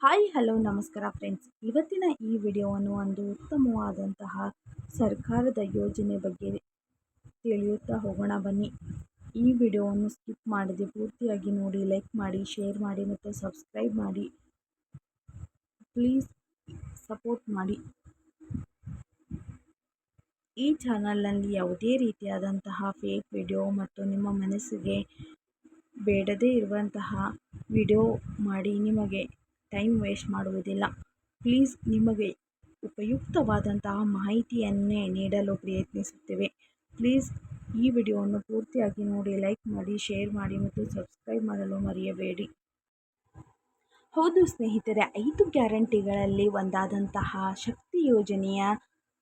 Hi hello ನಮಸ್ಕಾರ friends ಇವತ್ತಿನ ಈ ವಿಡಿಯೋವನ್ನು ಒಂದು ಉತ್ತಮವಾದಂತಹ ಸರ್ಕಾರದ ಯೋಜನೆ ಬಗ್ಗೆ ತಿಳಿಯುತ್ತಾ ಹೋಗೋಣ ಬನ್ನಿ. ಈ ವಿಡಿಯೋವನ್ನು ಸ್ಕಿಪ್ ಮಾಡದೆ ಪೂರ್ತಿಯಾಗಿ ನೋಡಿ ಲೈಕ್ ಮಾಡಿ ಶೇರ್ ಮಾಡಿ ಮತ್ತು ಸಬ್ಸ್ಕ್ರೈಬ್ ಮಾಡಿ. ಪ್ಲೀಸ್ ಸಪೋರ್ಟ್ ಮಾಡಿ. ಈ ಚಾನಲ್ನಲ್ಲಿ ಯಾವುದೇ ರೀತಿಯಾದಂತಹ ಫೇಕ್ ವಿಡಿಯೋ ಮತ್ತು ನಿಮ್ಮ ಮನಸ್ಸಿಗೆ ಬೇಡದೇ ಇರುವಂತಹ ವಿಡಿಯೋ ಮಾಡಿ ನಿಮಗೆ ಟೈಮ್ ವೇಸ್ಟ್ ಮಾಡುವುದಿಲ್ಲ. ಪ್ಲೀಸ್ ನಿಮಗೆ ಉಪಯುಕ್ತವಾದಂತಹ ಮಾಹಿತಿಯನ್ನೇ ನೀಡಲು ಪ್ರಯತ್ನಿಸುತ್ತೇವೆ. ಪ್ಲೀಸ್ ಈ ವಿಡಿಯೋವನ್ನು ಪೂರ್ತಿಯಾಗಿ ನೋಡಿ ಲೈಕ್ ಮಾಡಿ ಶೇರ್ ಮಾಡಿ ಮತ್ತು ಸಬ್ಸ್ಕ್ರೈಬ್ ಮಾಡಲು ಮರೆಯಬೇಡಿ. ಹೌದು ಸ್ನೇಹಿತರೆ, ಐದು ಗ್ಯಾರಂಟಿಗಳಲ್ಲಿ ಒಂದಾದಂತಹ ಶಕ್ತಿ ಯೋಜನೆಯ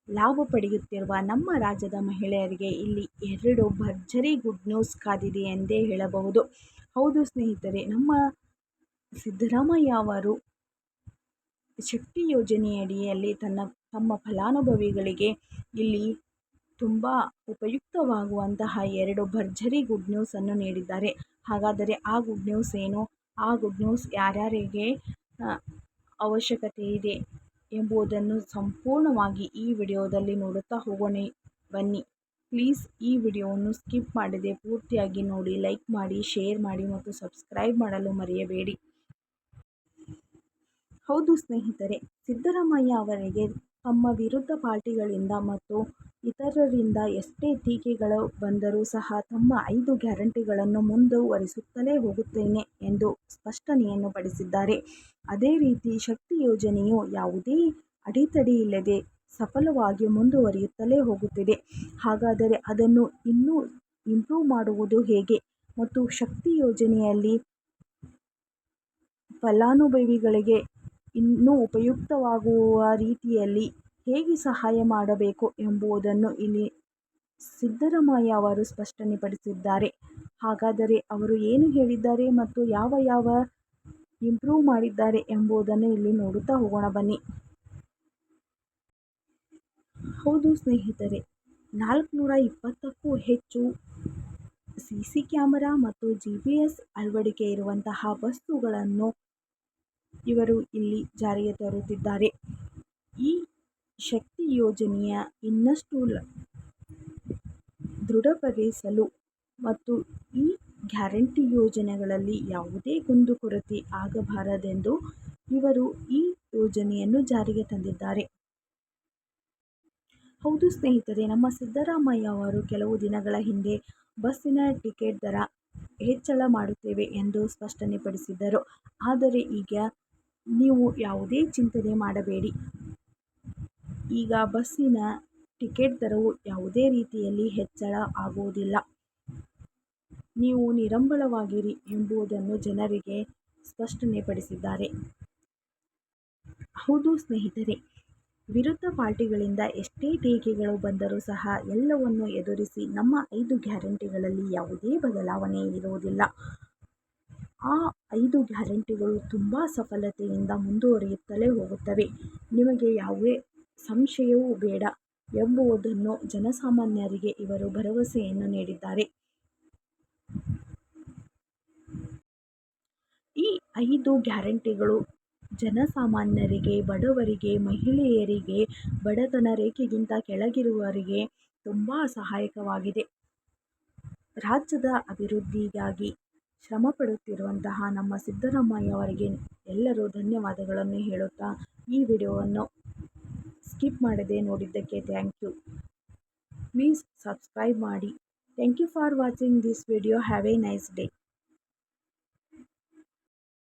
ಲಾಭ ಪಡೆಯುತ್ತಿರುವ ನಮ್ಮ ರಾಜ್ಯದ ಮಹಿಳೆಯರಿಗೆ ಇಲ್ಲಿ ಎರಡು ಭರ್ಜರಿ ಗುಡ್ ನ್ಯೂಸ್ ಕಾದಿದೆ ಎಂದೇ ಹೇಳಬಹುದು. ಹೌದು ಸ್ನೇಹಿತರೆ, ನಮ್ಮ ಸಿದ್ದರಾಮಯ್ಯ ಅವರು ಶಕ್ತಿ ಯೋಜನೆಯಡಿಯಲ್ಲಿ ತನ್ನ, ತಮ್ಮ ಫಲಾನುಭವಿಗಳಿಗೆ ಇಲ್ಲಿ ತುಂಬ ಉಪಯುಕ್ತವಾಗುವಂತಹ ಎರಡು ಭರ್ಜರಿ ಗುಡ್ ನ್ಯೂಸನ್ನು ನೀಡಿದ್ದಾರೆ. ಹಾಗಾದರೆ ಆ ಗುಡ್ ನ್ಯೂಸ್ ಏನು? ಆ ಗುಡ್ ನ್ಯೂಸ್ ಯಾರ್ಯಾರಿಗೆ ಅವಶ್ಯಕತೆ ಇದೆ ಎಂಬುದನ್ನು ಸಂಪೂರ್ಣವಾಗಿ ಈ ವಿಡಿಯೋದಲ್ಲಿ ನೋಡುತ್ತಾ ಹೋಗೋಣ, ಬನ್ನಿ. ಪ್ಲೀಸ್ ಈ ವಿಡಿಯೋವನ್ನು ಸ್ಕಿಪ್ ಮಾಡದೆ ಪೂರ್ತಿಯಾಗಿ ನೋಡಿ, ಲೈಕ್ ಮಾಡಿ, ಶೇರ್ ಮಾಡಿ ಮತ್ತು ಸಬ್ಸ್ಕ್ರೈಬ್ ಮಾಡಲು ಮರೆಯಬೇಡಿ. ಹೌದು ಸ್ನೇಹಿತರೆ, ಸಿದ್ದರಾಮಯ್ಯ ಅವರಿಗೆ ತಮ್ಮ ವಿರುದ್ಧ ಪಾರ್ಟಿಗಳಿಂದ ಮತ್ತು ಇತರರಿಂದ ಎಷ್ಟೇ ಟೀಕೆಗಳು ಬಂದರೂ ಸಹ ತಮ್ಮ ಐದು ಗ್ಯಾರಂಟಿಗಳನ್ನು ಮುಂದುವರಿಸುತ್ತಲೇ ಹೋಗುತ್ತೇನೆ ಎಂದು ಸ್ಪಷ್ಟನೆಯನ್ನು ಪಡಿಸಿದ್ದಾರೆ. ಅದೇ ರೀತಿ ಶಕ್ತಿ ಯೋಜನೆಯು ಯಾವುದೇ ಅಡೆತಡೆ ಇಲ್ಲದೆ ಸಫಲವಾಗಿ ಮುಂದುವರಿಯುತ್ತಲೇ ಹೋಗುತ್ತಿದೆ. ಹಾಗಾದರೆ ಅದನ್ನು ಇನ್ನೂ ಇಂಪ್ರೂವ್ ಮಾಡುವುದು ಹೇಗೆ? ಮತ್ತು ಶಕ್ತಿ ಯೋಜನೆಯಲ್ಲಿ ಫಲಾನುಭವಿಗಳಿಗೆ ಇನ್ನೂ ಉಪಯುಕ್ತವಾಗುವ ರೀತಿಯಲ್ಲಿ ಹೇಗೆ ಸಹಾಯ ಮಾಡಬೇಕು ಎಂಬುದನ್ನು ಇಲ್ಲಿ ಸಿದ್ದರಾಮಯ್ಯ ಅವರು ಸ್ಪಷ್ಟನೆಪಡಿಸಿದ್ದಾರೆ. ಹಾಗಾದರೆ ಅವರು ಏನು ಹೇಳಿದ್ದಾರೆ ಮತ್ತು ಯಾವ ಯಾವ ಇಂಪ್ರೂವ್ ಮಾಡಿದ್ದಾರೆ ಎಂಬುದನ್ನು ಇಲ್ಲಿ ನೋಡುತ್ತಾ ಹೋಗೋಣ ಬನ್ನಿ. ಹೌದು ಸ್ನೇಹಿತರೆ, ನಾಲ್ಕುನೂರ ಇಪ್ಪತ್ತಕ್ಕೂ ಹೆಚ್ಚು ಸಿ ಸಿ ಕ್ಯಾಮರಾ ಮತ್ತು ಜಿ ಪಿ ಎಸ್ ಅಳವಡಿಕೆ ಇರುವಂತಹ ಬಸ್ಸುಗಳನ್ನು ಇವರು ಇಲ್ಲಿ ಜಾರಿಗೆ ತರುತ್ತಿದ್ದಾರೆ. ಈ ಶಕ್ತಿ ಯೋಜನೆಯ ಇನ್ನಷ್ಟು ದೃಢಪಡಿಸಲು ಮತ್ತು ಈ ಗ್ಯಾರಂಟಿ ಯೋಜನೆಗಳಲ್ಲಿ ಯಾವುದೇ ಕುಂದುಕೊರತೆ ಆಗಬಾರದೆಂದು ಇವರು ಈ ಯೋಜನೆಯನ್ನು ಜಾರಿಗೆ ತಂದಿದ್ದಾರೆ. ಹೌದು ಸ್ನೇಹಿತರೆ, ನಮ್ಮ ಸಿದ್ದರಾಮಯ್ಯ ಅವರು ಕೆಲವು ದಿನಗಳ ಹಿಂದೆ ಬಸ್ಸಿನ ಟಿಕೆಟ್ ದರ ಹೆಚ್ಚಳ ಮಾಡುತ್ತೇವೆ ಎಂದು ಸ್ಪಷ್ಟನೆಪಡಿಸಿದರು. ಆದರೆ ಈಗ ನೀವು ಯಾವುದೇ ಚಿಂತನೆ ಮಾಡಬೇಡಿ. ಈಗ ಬಸ್ಸಿನ ಟಿಕೆಟ್ ದರವು ಯಾವುದೇ ರೀತಿಯಲ್ಲಿ ಹೆಚ್ಚಳ ಆಗುವುದಿಲ್ಲ. ನೀವು ನಿರಂಬಳವಾಗಿರಿ ಎಂಬುದನ್ನು ಜನರಿಗೆ ಸ್ಪಷ್ಟನೆಪಡಿಸಿದ್ದಾರೆ. ಹೌದು ಸ್ನೇಹಿತರೆ ವಿರುದ್ಧ ಪಾರ್ಟಿಗಳಿಂದ ಎಷ್ಟೇ ಟೀಕೆಗಳು ಬಂದರೂ ಸಹ ಎಲ್ಲವನ್ನು ಎದುರಿಸಿ ನಮ್ಮ ಐದು ಗ್ಯಾರಂಟಿಗಳಲ್ಲಿ ಯಾವುದೇ ಬದಲಾವಣೆ ಇರುವುದಿಲ್ಲ. ಆ ಐದು ಗ್ಯಾರಂಟಿಗಳು ತುಂಬ ಸಫಲತೆಯಿಂದ ಮುಂದುವರಿಯುತ್ತಲೇ ಹೋಗುತ್ತವೆ. ನಿಮಗೆ ಯಾವುದೇ ಸಂಶಯವೂ ಬೇಡ ಎಂಬುವುದನ್ನು ಜನಸಾಮಾನ್ಯರಿಗೆ ಇವರು ಭರವಸೆಯನ್ನು ನೀಡಿದ್ದಾರೆ. ಈ ಐದು ಗ್ಯಾರಂಟಿಗಳು ಜನಸಾಮಾನ್ಯರಿಗೆ, ಬಡವರಿಗೆ, ಮಹಿಳೆಯರಿಗೆ, ಬಡತನ ರೇಖೆಗಿಂತ ಕೆಳಗಿರುವವರಿಗೆ ತುಂಬ ಸಹಾಯಕವಾಗಿದೆ. ರಾಜ್ಯದ ಅಭಿವೃದ್ಧಿಗಾಗಿ ಶ್ರಮಪಡುತ್ತಿರುವಂತಹ ನಮ್ಮ ಸಿದ್ದರಾಮಯ್ಯ ಅವರಿಗೆ ಎಲ್ಲರೂ ಧನ್ಯವಾದಗಳನ್ನು ಹೇಳುತ್ತಾ ಈ ವಿಡಿಯೋವನ್ನು ಸ್ಕಿಪ್ ಮಾಡದೆ ನೋಡಿದ್ದಕ್ಕೆ ಥ್ಯಾಂಕ್ ಯು ಪ್ಲೀಸ್ ಸಬ್ಸ್ಕ್ರೈಬ್ ಮಾಡಿ. Thank you for watching this video have a nice day